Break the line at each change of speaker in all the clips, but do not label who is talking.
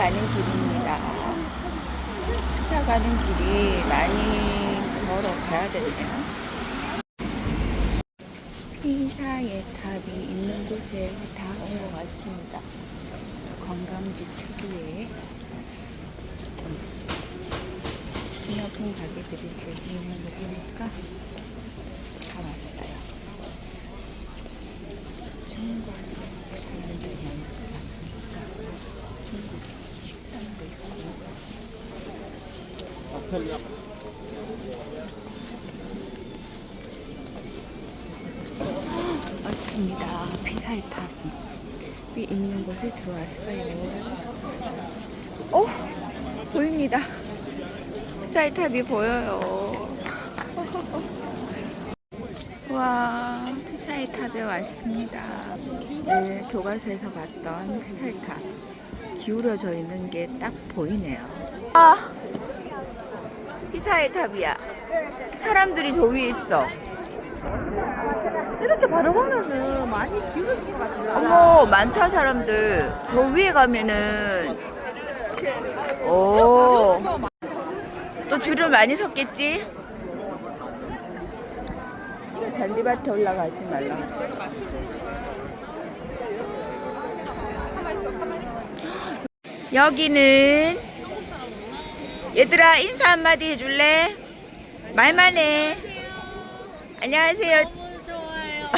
가는 길입니다. 피사 가는 길이 많이 걸어가야 되네요. 피사의 탑이 있는 곳에 다 온 것 같습니다. 관광지 특유의 기념품 가게들이 즐기는 거 보니까 다 왔어요. 중국 사람들이 많으니까 중국 식당도 있고 왔습니다. 피사의 탑이 있는 곳에 들어왔어요. 어? 보입니다. 피사의 탑이 보여요. 와, 피사의 탑에 왔습니다. 네, 교과서에서 봤던 피사의 탑. 기울어져 있는 게 딱 보이네요. 아, 피사의 탑이야. 사람들이 저 위에 있어.
이렇게 바라보면은 많이 기울어질 것 같아요.
어머, 많다, 사람들. 저 위에 가면은. 오. 또 줄을 많이 섰겠지? 잔디밭에 올라가지 말라. 여기는 얘들아 인사 한마디 해줄래? 말만 해. 안녕하세요.
너무 좋아요.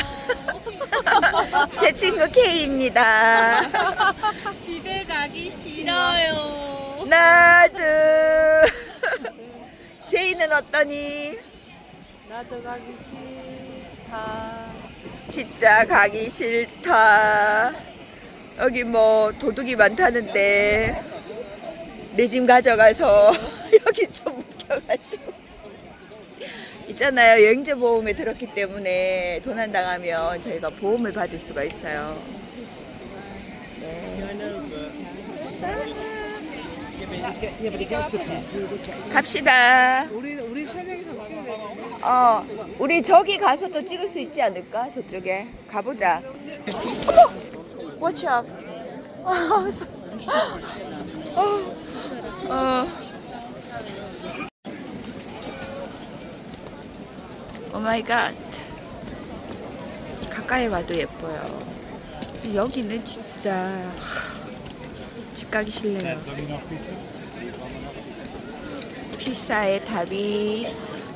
제 친구 K입니다.
집에 가기 싫어요.
나도. 제이는 어떠니?
나도 가기 싫다.
진짜 가기 싫다. 여기 뭐 도둑이 많다는데 내 짐 가져가서 여기 좀 묵혀가지고 있잖아요 여행자 보험에 들었기 때문에 도난 당하면 저희가 보험을 받을 수가 있어요. 네. 갑시다.
우리 우리 세 명이서 찍어야 돼.
어, 우리 저기 가서도 찍을 수 있지 않을까? 저쪽에 가보자. 어머, watch out. 어, 어. 오 마이 갓. 가까이 와도 예뻐요. 여기는 진짜 하, 집 가기 싫네요. 피사의 답이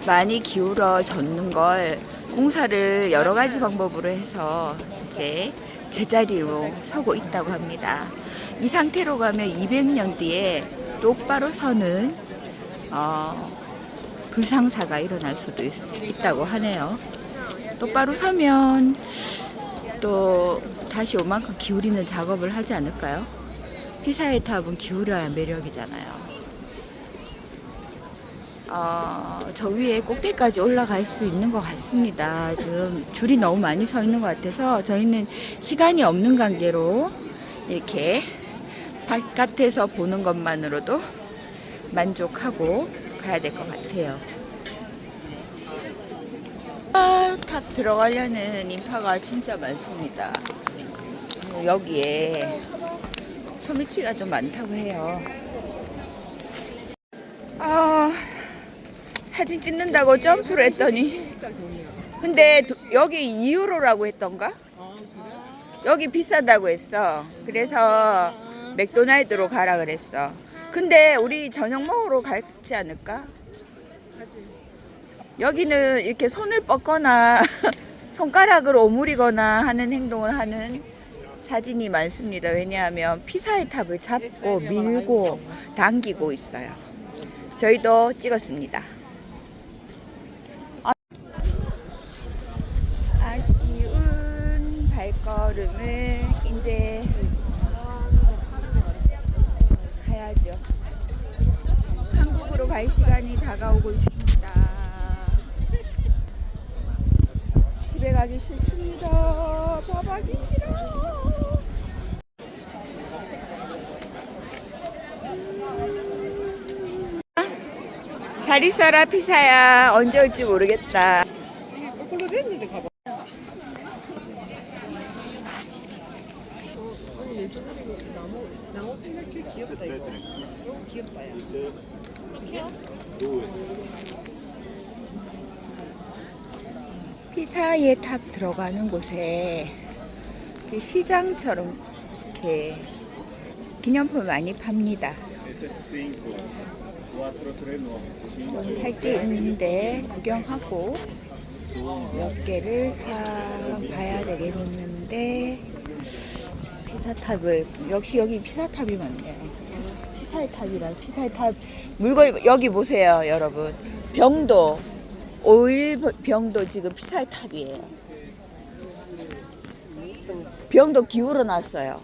많이 기울어졌는 걸 공사를 여러 가지 방법으로 해서 이제 제자리로 서고 있다고 합니다. 이 상태로 가면 200년 뒤에 똑바로 서는 어, 불상사가 일어날 수도 있, 있다고 하네요. 똑바로 서면 또 다시 오만큼 기울이는 작업을 하지 않을까요? 피사의 탑은 기울여야 매력이잖아요. 어, 저 위에 꼭대기까지 올라갈 수 있는 것 같습니다. 지금 줄이 너무 많이 서 있는 것 같아서 저희는 시간이 없는 관계로 이렇게 바깥에서 보는 것만으로도 만족하고 가야 될 것 같아요. 아, 탑 들어가려는 인파가 진짜 많습니다. 여기에 소매치가 좀 많다고 해요. 아, 사진 찍는다고 점프를 했더니 근데 도- 여기 2유로라고 했던가? 여기 비싸다고 했어. 그래서 맥도날드로 가라 그랬어. 근데 우리 저녁 먹으러 갈지 않을까? 여기는 이렇게 손을 뻗거나 손가락으로 오므리거나 하는 행동을 하는 사진이 많습니다. 왜냐하면 피사의 탑을 잡고 밀고 당기고 있어요. 저희도 찍었습니다. 아쉬운 발걸음을 이제 갈 시간이 다가오고 있습니다. 집에 가기 싫습니다. 밥 하기 싫어. 잘 있어라 피사야. 언제 올지 모르겠다.
거꾸로 됐는데 가봐. 나무 나무 생각해 귀엽다 이거. 귀엽다 야.
피사의 탑 들어가는 곳에 그 시장처럼 이렇게 기념품 많이 팝니다.
Ese es 5, 4, 3, no.
좀살 게 있는데 구경하고 몇 개를 사 봐야 되겠는데 피사탑을 역시 여기 피사탑이 많네요. 피사의 탑이라 피사의 탑 물건 여기 보세요, 여러분. 병도 오일 병도 지금 피사의 탑이에요. 병도 기울어 놨어요.